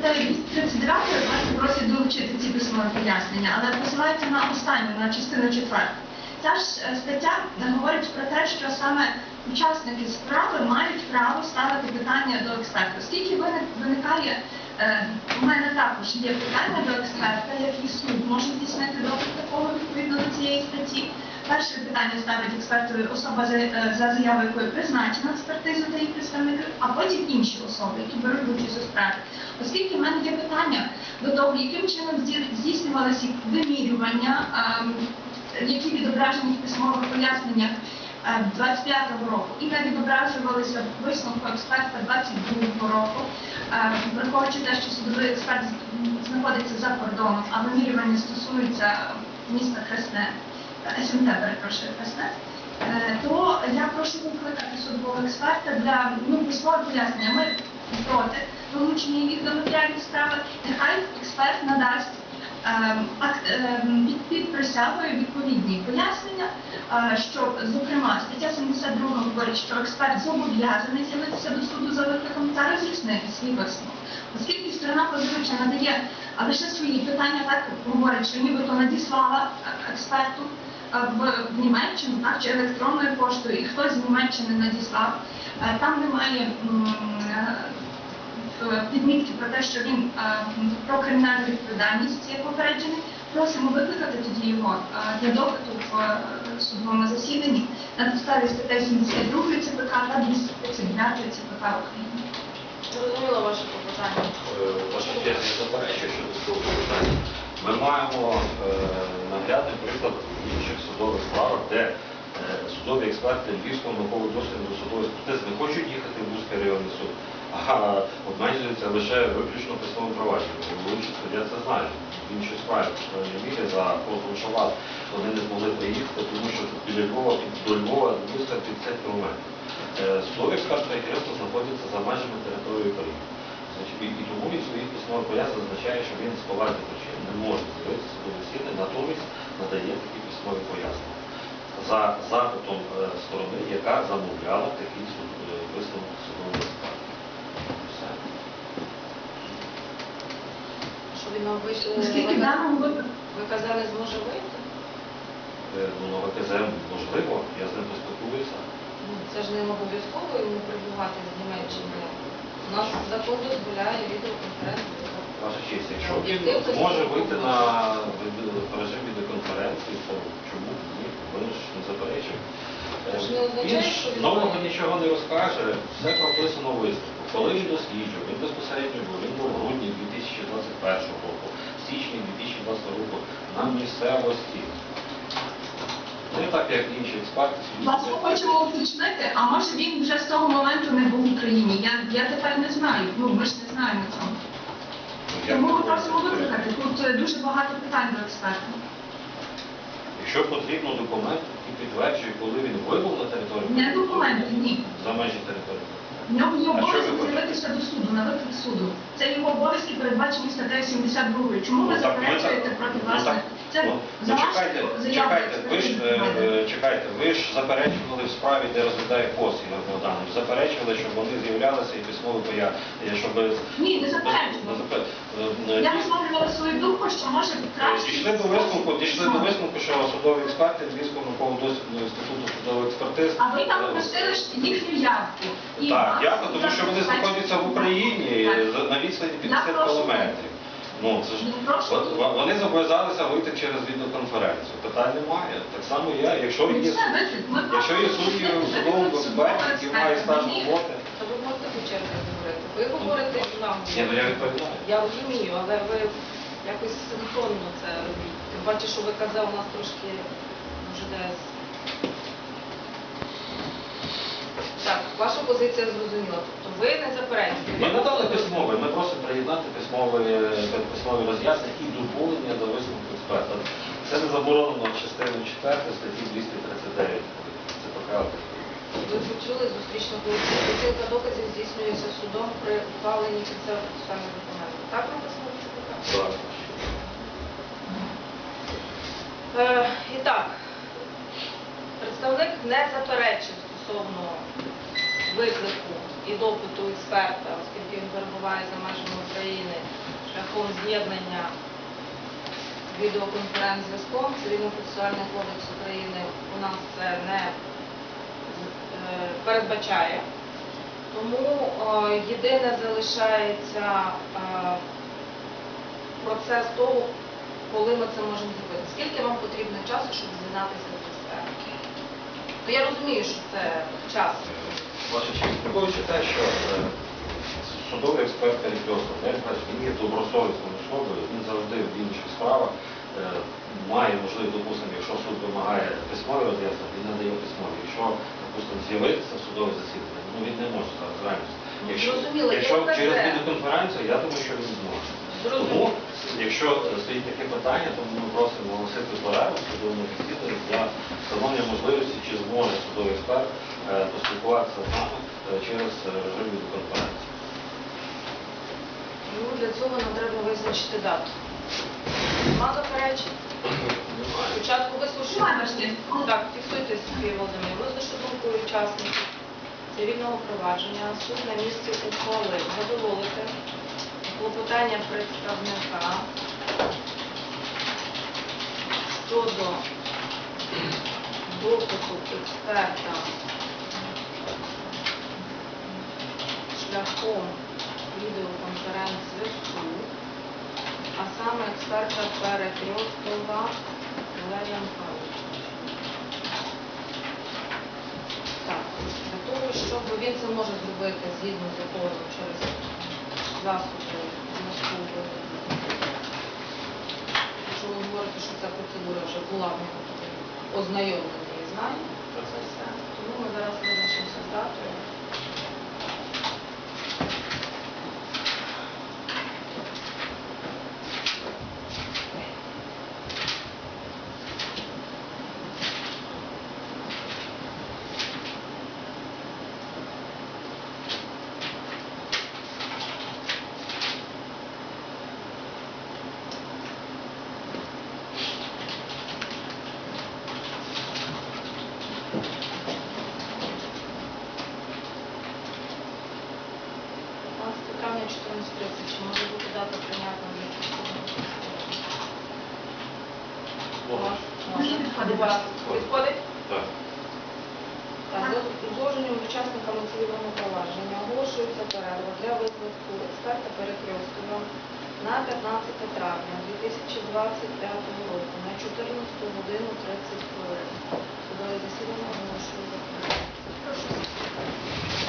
статтею 239 вас просять долучити ці письмові пояснення, але посилається на останню, на частину четверту. Ця ж е, стаття говорить про те, що саме учасники справи мають право ставити питання до експерта. Оскільки виникає, е, у мене також є питання до експерта, як і суд може здійснити допит такого відповідно до цієї статті. Перше питання ставить експертові особа за, е, заявою якої призначена експертизу та її представники, а потім інші особи, які беруть участь у справі. Оскільки в мене є питання до того, яким чином здійснювалися вимірювання, ем, які відображені в письмових поясненнях е, 25-го року і не відображувалися в висновку експерта 22-го року, Е, враховуючи те, що судовий експерт знаходиться за кордоном, а вимірювання стосуються міста Хресне, е, СМТ, перепрошую, Хресне, е, то я прошу викликати судового експерта для ну, письмового пояснення. Ми проти долучення їх до матеріалів справи. Нехай експерт надасть акт, ем, під, під присягою відповідні пояснення, е, що, зокрема, стаття 72 говорить, що експерт зобов'язаний з'явитися до суду за викликом та роз'яснити свій висновок. Оскільки сторона позивача надає лише свої питання, так говорить, що нібито надіслала е, експерту е, в, в Німеччину, так, чи електронною поштою, і хтось з Німеччини надіслав. Е, Там немає е, підмітки про те, що він е, про кримінальну відповідальність є попереджений. Просимо викликати тоді його е, для допиту в е, судовому засіданні на підставі статей 72 ЦПК та 239 ЦПК України. Зрозуміло ваше побажання. Е, Ваша честь, я заперечую щодо цього питання. Ми маємо е, наглядний приклад інших судових справах, де е, судові експерти Львівського наукового досліду судової експертизи не хочуть їхати в Бузький районний суд, а обмежуються лише виключно письмовим провадженням. Головуючий суддя це знає. В іншій справі мірі за Шават вони не змогли приїхати, тому що біля Львова, до Львова Бузька 50 кілометрів. Е, Судові експертне керівництво знаходиться за межами території України. Значить, і, тому він своїх письмових пояснень зазначає, що він з поважних причин не може з'явитися до засідання, натомість надає такі письмові пояснення за запитом е, сторони, яка замовляла такий суд, е, висновок судового. Все. Що він вийшов? В даному випадку Ви казали, зможе вийти? Е, Ну, на ВКЗМ можливо, я з ним поспілкуюся. Ну, Це ж не обов'язково йому прибувати з Німеччини. Нас закон дозволяє відеоконференцію. Ваша честь, якщо він може вийти на режим відеоконференції, то чому ні? Він ж не означає, Він ж нового нічого не розкаже, все прописано в висновку. Коли він досліджував, він безпосередньо був, він був в грудні 2021 року, в січні 2020 року на місцевості. Не так, як інші експерти. сидять. хочемо уточнити, а може він вже з того моменту не був в Україні. Я, я тепер не знаю. Ну ми ж не знаємо цього. Ну, Тому ми просимо викликати. Тут е, дуже багато питань до експерта. Якщо потрібно документ, який підтверджує, коли він вибув на територію, Не документи, ні. за межі території. В нього є обов'язок з'явитися до суду, на виклик суду. Це його обов'язки передбачені статтею 72. Чому ви Ну, ми заперечуєте проти ну, власне? так, Це ну, за ну, вашу чекайте, заяву чекайте, ви ж, е, е, чекайте, ви ж заперечували в справі, де розглядає КОС Ігор Богданович, заперечували, щоб вони з'являлися і письмово пояснення, щоб... Ні, не Не заперечували. запе- е, е, Я висловлювала свою думку, що може краще... Дійшли до висновку, дійшли до висновку, що судові експерти Львівського наукового дослідного інституту судових експертиз. А ви там е, попросили ж їхню явку. І Так, вас тому що вони знаходяться в Україні Так. за- на відстані 50 кілометрів. Ну, це ж Ну, от в- вони зобов'язалися вийти через відеоконференцію. Питань немає. Так само я, якщо Ну, є. Ми якщо є судді в судовому експерті, який має стаж роботи, Та ви можете по черзі говорити. Ви говорите і нам. ні, ну я відповідаю. Я розумію, але ви якось синхронно це робіть. Тим паче, що ви казали, у нас трошки може десь. Так, ваша позиція зрозуміла. Тобто ви не заперечуєте. Ми Ви надали просто- письмове, ми просимо приєднати письмові, роз'яснення і доповнення до висновку експерта. Це не заборонено частиною 4 статті 239 ЦПК. Ви почули зустрічну поліцію. Оцінка доказів здійснюється судом при ухваленні кінцевих процесуальних документів. Так написано в? Так. Е, і так, представник не заперечив стосовно виклику і допиту експерта, перебуває за межами України шляхом з'єднання відеоконференц-зв'язком, Цивільно-процесуальний кодекс України у нас це не е, передбачає. Тому е, єдине залишається е, процес того, коли ми це можемо зробити. Скільки вам потрібно часу, щоб з'єднатися з експертом? Ну, я розумію, що це час. Ваша честь, те, що судовий експерт Перекрестов, він є добросовісною особою, він завжди в інших справах е, має можливість, допустимо, якщо суд вимагає письмові роз'яснення, він надає письмові. Якщо, допустимо, з'явитися в судове засідання, ну він не може зараз реально. Якщо, якщо через відеоконференцію, я думаю, що він зможе. Тому, якщо е, стоїть таке питання, то ми просимо оголосити перерву судовому засіданні для встановлення можливості, чи зможе судовий експерт е, поспілкуватися з нами через режим відеоконференції. Нам треба визначити дату. Нема заперечень? Спочатку важких. Так, фіксуйте Сергій Володимир. Вислушати думку учасників цивільного провадження. Суд на місці ухвали задоволити клопотання представника щодо допиту експерта шляхом відеоконференц-зв'язку, а саме експерта Перекрестова Валерія Михайловича. Так, для того, щоб він це може зробити згідно з законом через засоби зв'язку. Якщо ви говорите, що ця процедура вже була в нього ознайомлена і знає про це все, тому ми зараз визначимося з датою. П'ятнадцяте травня 14.30. Чи може бути дата прийнятна для? Може. Підходить. Вас Підходить? Так. Так, за узгодженням учасниками цивільного провадження оголошується перерва для виклику експерта Перекрестова на 15 травня 2025 року на 14 годину 30 хвилин. Судове засідання оголошую закритим. Прошу.